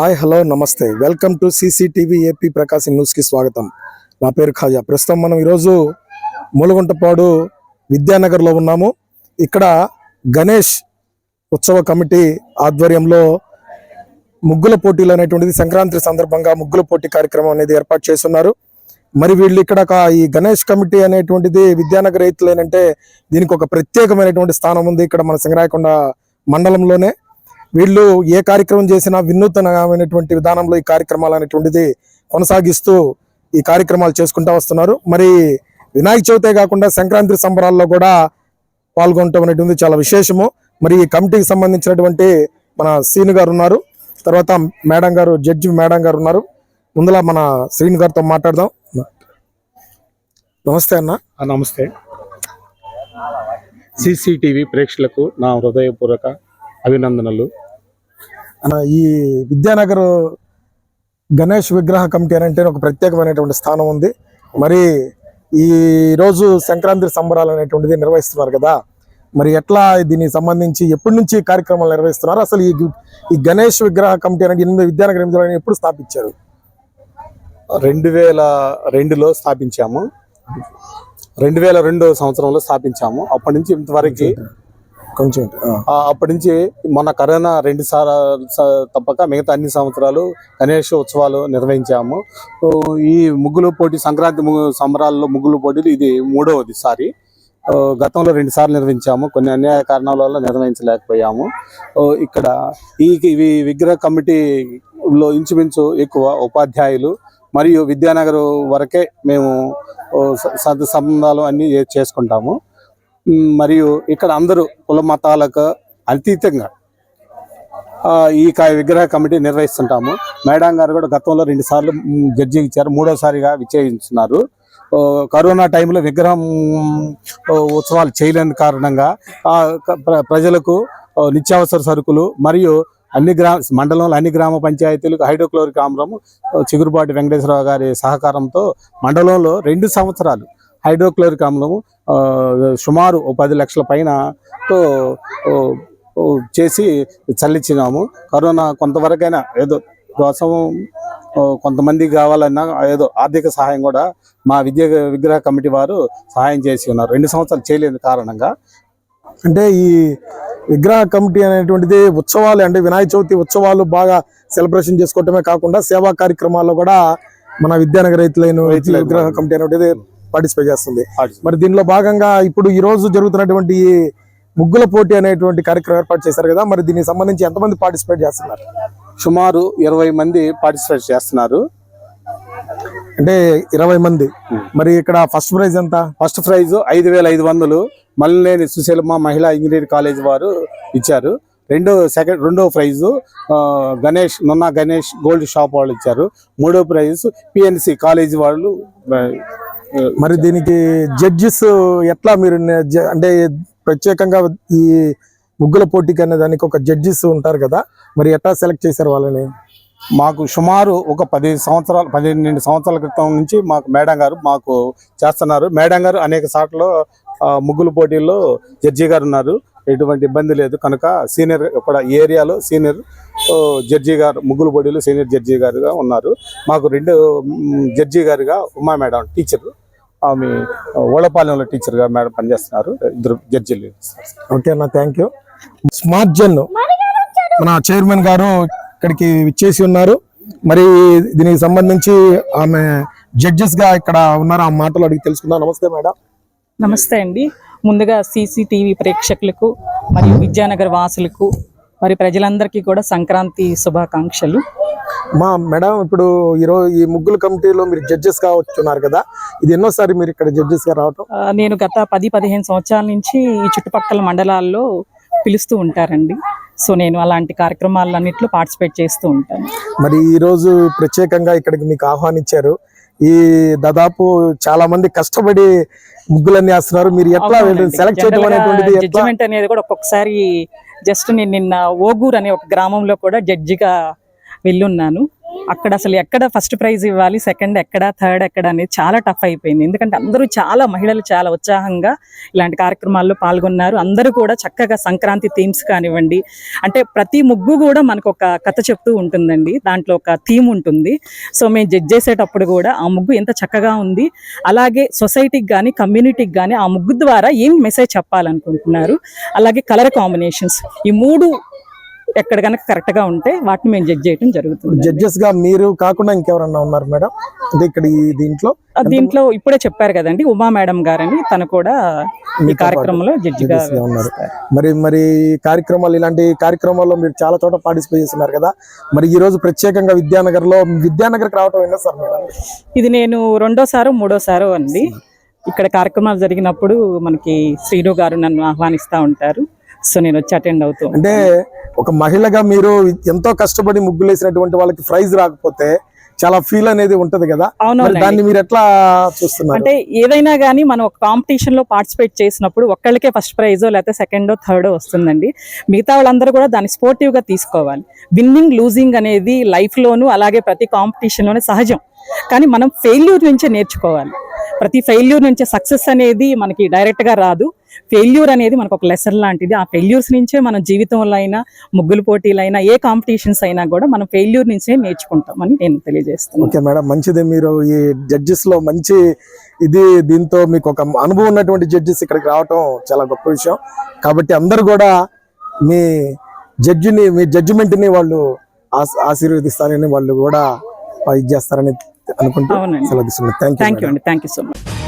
Hi hello నమస్తే. Welcome to CCTV AP Prakasam న్యూస్కి స్వాగతం. నా పేరు ఖాజా. ప్రస్తుతం మనం ఈరోజు మూలగుంటపాడు విద్యానగర్లో ఉన్నాము. ఇక్కడ గణేష్ ఉత్సవ కమిటీ ఆధ్వర్యంలో ముగ్గుల పోటీలు అనేటువంటిది సంక్రాంతి సందర్భంగా ముగ్గుల పోటీ కార్యక్రమం అనేది ఏర్పాటు చేస్తున్నారు. మరి వీళ్ళు ఇక్కడ ఒక ఈ గణేష్ కమిటీ అనేటువంటిది విద్యానగర్ రైతులేనంటే దీనికి ఒక ప్రత్యేకమైనటువంటి స్థానం ఉంది ఇక్కడ మన సింగరాయకొండ మండలంలోనే. వీళ్ళు ఏ కార్యక్రమం చేసినా వినూతనమైనటువంటి విధానంలో ఈ కార్యక్రమాలు అనేటువంటిది కొనసాగిస్తూ ఈ కార్యక్రమాలు చేసుకుంటూ వస్తున్నారు. మరి వినాయక చవితే కాకుండా సంక్రాంతి సంబరాల్లో కూడా పాల్గొనటం అనేటువంటి చాలా విశేషము. మరి ఈ కమిటీకి సంబంధించినటువంటి మన సీను గారు ఉన్నారు. తర్వాత మేడం గారు జడ్జి మేడం గారు ఉన్నారు. ముందులా మన శ్రీను గారితో మాట్లాడదాం. నమస్తే అన్న. నమస్తే. సిసిటీవీ ప్రేక్షకులకు నా హృదయపూర్వక అభినందనలు. అన్న ఈ విద్యానగర్ గణేష్ విగ్రహ కమిటీ అని అంటే ఒక ప్రత్యేకమైనటువంటి స్థానం ఉంది. మరి ఈ రోజు సంక్రాంతి సంబరాలు అనేటువంటిది నిర్వహిస్తున్నారు కదా. మరి ఎట్లా దీనికి సంబంధించి ఎప్పటి నుంచి ఈ కార్యక్రమాలు నిర్వహిస్తున్నారు? అసలు ఈ ఈ గణేష్ విగ్రహ కమిటీ అనేది ఎనిమిది విద్యానగర్ ఎనిమిదిలో ఎప్పుడు స్థాపించారు? రెండు వేల రెండులో స్థాపించాము. రెండు వేల రెండో సంవత్సరంలో స్థాపించాము. అప్పటి నుంచి ఇంతవరకు కొంచెం అప్పటి నుంచి మొన్న కరోనా రెండు సార్లు తప్పక మిగతా అన్ని సంవత్సరాలు గణేష్ ఉత్సవాలు నిర్వహించాము. ఈ ముగ్గులు పోటీ సంక్రాంతి సంబరాల్లో ముగ్గులు పోటీలు ఇది మూడవది సారి. గతంలో రెండు సార్లు నిర్వహించాము. కొన్ని అన్యాయ కారణాల వల్ల నిర్వహించలేకపోయాము. ఇక్కడ ఈ విగ్రహ కమిటీలో ఇంచుమించు ఎక్కువ ఉపాధ్యాయులు మరియు విద్యానగర్ వరకే మేము సంబంధాలు అన్ని చేసుకుంటాము. మరియు ఇక్కడ అందరూ కుల మతాలకు అతీతంగా ఈ విగ్రహ కమిటీ నిర్వహిస్తుంటాము. మేడం గారు కూడా గతంలో రెండు సార్లు జడ్జి ఇచ్చారు మూడోసారిగా విజయించున్నారు కరోనా టైంలో విగ్రహం ఉత్సవాలు చేయలేని కారణంగా ప్ర- ప్రజలకు నిత్యావసర సరుకులు మరియు అన్ని గ్రామ మండలంలో అన్ని గ్రామ పంచాయతీలకు హైడ్రోక్లోరిక్ ఆమ్లం చిగురుపాటి వెంకటేశ్వరరావు గారి సహకారంతో మండలంలో రెండు సంవత్సరాలు హైడ్రోక్లోరిక్ ఆమ్లము సుమారు పది లక్షల పైన తో చేసి చల్లించినాము. కరోనా కొంతవరకైనా ఏదో కోసం ఓ, కొంతమందికి కావాలన్నా ఏదో ఆర్థిక సహాయం కూడా మా విద్య విగ్రహ కమిటీ వారు సహాయం చేసి ఉన్నారు. రెండు సంవత్సరాలు చేయలేని కారణంగా. అంటే ఈ విగ్రహ కమిటీ అనేటువంటిది ఉత్సవాలు అంటే వినాయక చవితి ఉత్సవాలు బాగా సెలబ్రేషన్ చేసుకోవటమే కాకుండా సేవా కార్యక్రమాల్లో కూడా మన విద్యానగర్ రైతులైన విగ్రహ. కమిటీ అనేటువంటిది పార్టిసిపేట్ చేస్తుంది. మరి దీనిలో భాగంగా ఇప్పుడు ఈ రోజు జరుగుతున్నటువంటి ముగ్గుల పోటీ అనేటువంటి కార్యక్రమం ఏర్పాటు చేశారు కదా మరి దీనికి సంబంధించి ఎంతమంది పార్టిసిపేట్ చేస్తున్నారు? సుమారు ఇరవై మంది పార్టిసిపేట్ చేస్తున్నారు. అంటే ఇరవై మంది. మరి ఇక్కడ ఫస్ట్ ప్రైజ్ ఎంత? ఫస్ట్ ప్రైజ్ ఐదు వేల ఐదు వందలు. మల్లెనేని సుశీలమ్మ మహిళా ఇంజనీరింగ్ కాలేజ్ వారు ఇచ్చారు. రెండో సెకండ్ రెండో ప్రైజ్ గణేష్ నున్న గణేష్ గోల్డ్ షాప్ వాళ్ళు ఇచ్చారు. మూడో ప్రైజ్ పిఎన్సి కాలేజ్ వాళ్ళు మరి దీనికి జడ్జెస్ ఎట్లా మీరు జ- అంటే ప్రత్యేకంగా ఈ ముగ్గుల పోటీకి అనే దానికి ఒక జడ్జెస్ ఉంటారు కదా మరి ఎట్లా సెలెక్ట్ చేశారు వాళ్ళని? మాకు సుమారు ఒక పది సంవత్సరాలు పన్నెండు సంవత్సరాల క్రితం నుంచి మాకు మేడం గారు మాకు చేస్తున్నారు. మేడం గారు అనేక సార్లు ముగ్గులు ముగ్గుల పోటీల్లో జడ్జి గారు ఉన్నారు. ఎటువంటి ఇబ్బంది లేదు. కనుక సీనియర్ ఇక్కడ ఏరియాలో సీనియర్ జడ్జి గారు ముగ్గుల పోటీలో సీనియర్ జడ్జి గారుగా ఉన్నారు. మాకు రెండు జడ్జి గారుగా ఉమా మేడం టీచర్ ఆమె ఓళ్ళపాలెంలో టీచర్గా మేడం పనిచేస్తున్నారు. ఇద్దరు జడ్జిలు ఓకే అన్న థ్యాంక్ యూ స్మార్ట్ జెన్ మన చైర్మన్ గారు ఇక్కడికి విచ్చేసి ఉన్నారు. మరి దీనికి సంబంధించి ఆమె జడ్జెస్గా ఇక్కడ ఉన్నారు. ఆ మాటలు అడిగి తెలుసుకుందాం. నమస్తే మేడం. నమస్తే అండి. ముందుగా సీసీటీవీ ప్రేక్షకులకు మరియు విద్యానగర్ వాసులకు మరి ప్రజలందరికీ కూడా సంక్రాంతి శుభాకాంక్షలు. మా మేడం ఇప్పుడు ఈరోజు ఈ ముగ్గుల కమిటీలో మీరు జడ్జెస్గా వచ్చున్నారు కదా. ఇది ఎన్నోసారి మీరు ఇక్కడ జడ్జెస్గా రావటం? నేను గత పది పదిహేను సంవత్సరాల నుంచి ఈ చుట్టుపక్కల మండలాల్లో పిలుస్తూ ఉంటారండి. సో నేను అలాంటి కార్యక్రమాలన్నింటిలో పార్టిసిపేట్ చేస్తూ ఉంటాను. మరి ఈ రోజు ప్రత్యేకంగా ఇక్కడికి మీకు ఆహ్వానించారు. ఈ దాదాపు చాలా మంది కష్టపడి ముగ్గులన్నీ వేస్తున్నారు. మీరు ఎట్లా సెలెక్ట్ చేయడం అనేటువంటిది జడ్జిమెంట్ అనేది కూడా ఒక్కొక్కసారి జస్ట్ నేను నిన్న ఓగూర్ అనే ఒక గ్రామంలో కూడా జడ్జిగా వెళ్ళున్నాను. అక్కడ అసలు ఎక్కడ ఫస్ట్ ప్రైజ్ ఇవ్వాలి సెకండ్ ఎక్కడ థర్డ్ ఎక్కడ అనేది చాలా టఫ్ అయిపోయింది. ఎందుకంటే అందరూ చాలా మహిళలు చాలా ఉత్సాహంగా ఇలాంటి కార్యక్రమాల్లో పాల్గొన్నారు. అందరూ కూడా చక్కగా సంక్రాంతి థీమ్స్ కానివ్వండి అంటే ప్రతి ముగ్గు కూడా మనకు ఒక కథ చెప్తూ ఉంటుందండి. దాంట్లో ఒక థీమ్ ఉంటుంది. సో మేము జడ్జ్ చేసేటప్పుడు కూడా ఆ ముగ్గు ఎంత చక్కగా ఉంది. అలాగే సొసైటీకి కానీ కమ్యూనిటీకి కానీ ఆ ముగ్గు ద్వారా ఏం మెసేజ్ చెప్పాలనుకుంటున్నారు? అలాగే కలర్ కాంబినేషన్స్ ఈ మూడు ఎక్కడ కనుక కరెక్ట్గా ఉంటే వాటిని మేము జడ్జ్ చేయడం జరుగుతుంది. జడ్జెస్గా మీరు కాకుండా ఇంకెవరన్నా ఉన్నారు మేడం? అంటే ఇక్కడ ఈ దీంట్లో దీంట్లో ఇప్పుడే చెప్పారు కదండి ఉమా మేడం గారని తను కూడా ఈ కార్యక్రమంలో జడ్జిగా ఉన్నారు. మరి మరి కార్యక్రమాలు ఇలాంటి కార్యక్రమాల్లో మీరు చాలా చోట పార్టిసిపేట్ చేస్తున్నారు కదా. మరి ఈ రోజు ప్రత్యేకంగా విద్యానగర్లో విద్యానగర్ రావటం సార్ మేడం? ఇది నేను రెండోసారో మూడోసారో అండి. ఇక్కడ కార్యక్రమాలు జరిగినప్పుడు మనకి శ్రీను గారు నన్ను ఆహ్వానిస్తూ ఉంటారు. సో నేను వచ్చి అటెండ్ అవుతూ. అంటే ఒక మహిళగా మీరు ఎంతో కష్టపడి ముగ్గులు వేసినటువంటి వాళ్ళకి ప్రైజ్ రాకపోతే చాలా ఫీల్ అనేది ఉంటది కదా. దాన్ని మీరు ఎట్లా చూస్తున్నారు? అంటే ఏదైనా కానీ మనం ఒక కాంపిటీషన్లో పార్టిసిపేట్ చేసినప్పుడు ఒక్కళ్ళకే ఫస్ట్ ప్రైజో లేకపోతే సెకండో థర్డో వస్తుందండి. మిగతా వాళ్ళందరూ కూడా దాన్ని స్పోర్టివ్గా తీసుకోవాలి. విన్నింగ్ లూజింగ్ అనేది లైఫ్ లోను అలాగే ప్రతి కాంపిటీషన్లోనే సహజం. కానీ మనం ఫెయిల్యూర్ నుంచే నేర్చుకోవాలి. ప్రతి ఫెయిల్యూర్ నుంచే సక్సెస్ అనేది మనకి డైరెక్ట్గా రాదు. ఫెయిల్యూర్ అనేది మనకు ఒక లెసన్ లాంటిది. ఆ ఫెయిల్యూర్స్ నుంచే మన జీవితంలో అయినా ముగ్గులు పోటీలైనా ఏ కాంపిటీషన్స్ అయినా కూడా మనం ఫెయిల్యూర్ నుంచే నేర్చుకుంటామని నేను తెలియజేస్తున్నాను. ఓకే మేడం మంచిది. మీరు ఈ జడ్జెస్లో మంచి ఇది దీంతో మీకు ఒక అనుభవం ఉన్నటువంటి జడ్జెస్ ఇక్కడికి రావటం చాలా గొప్ప విషయం. కాబట్టి అందరూ కూడా మీ జడ్జిని మీ జడ్జిమెంట్ని వాళ్ళు ఆశ- ఆశీర్వదిస్తారని వాళ్ళు కూడా ఇది చేస్తారని అనుకుంటూ అవునండి. సెలవు తీసుకున్నాను థ్యాంక్ యూ థ్యాంక్ యూ అండి. Thank you so much